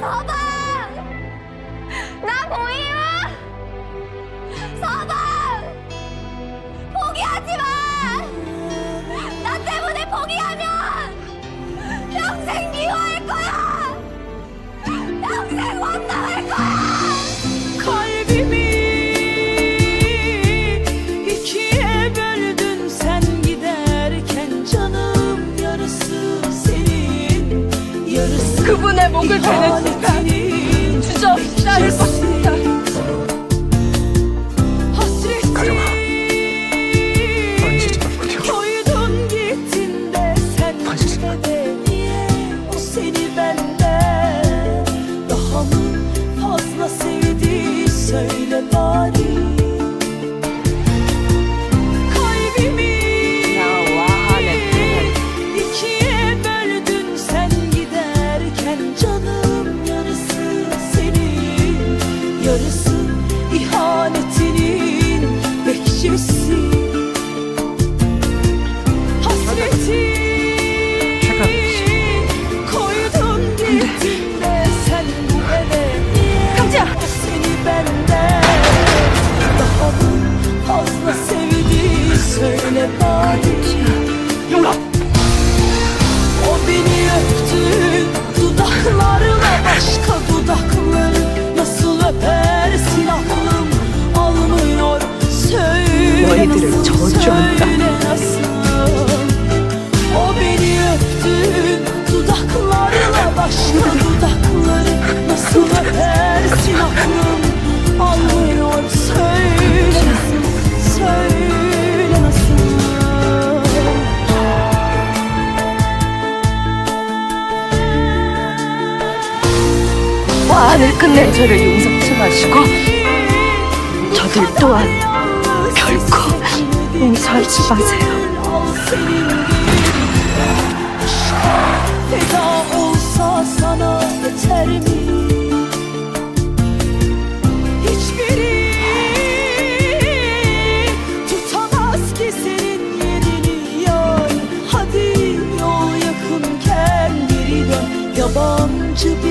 서방! 나 보이요? 서방! 포기하지 마! 나 때문에 포기하면 평생 미워할 거야! 평생 원망할 그분의 목을 ihanetinin 주저 나 화를 끝낸 저를 용서치 마시고 저들 또한 결코 용서하지 마세요. born to be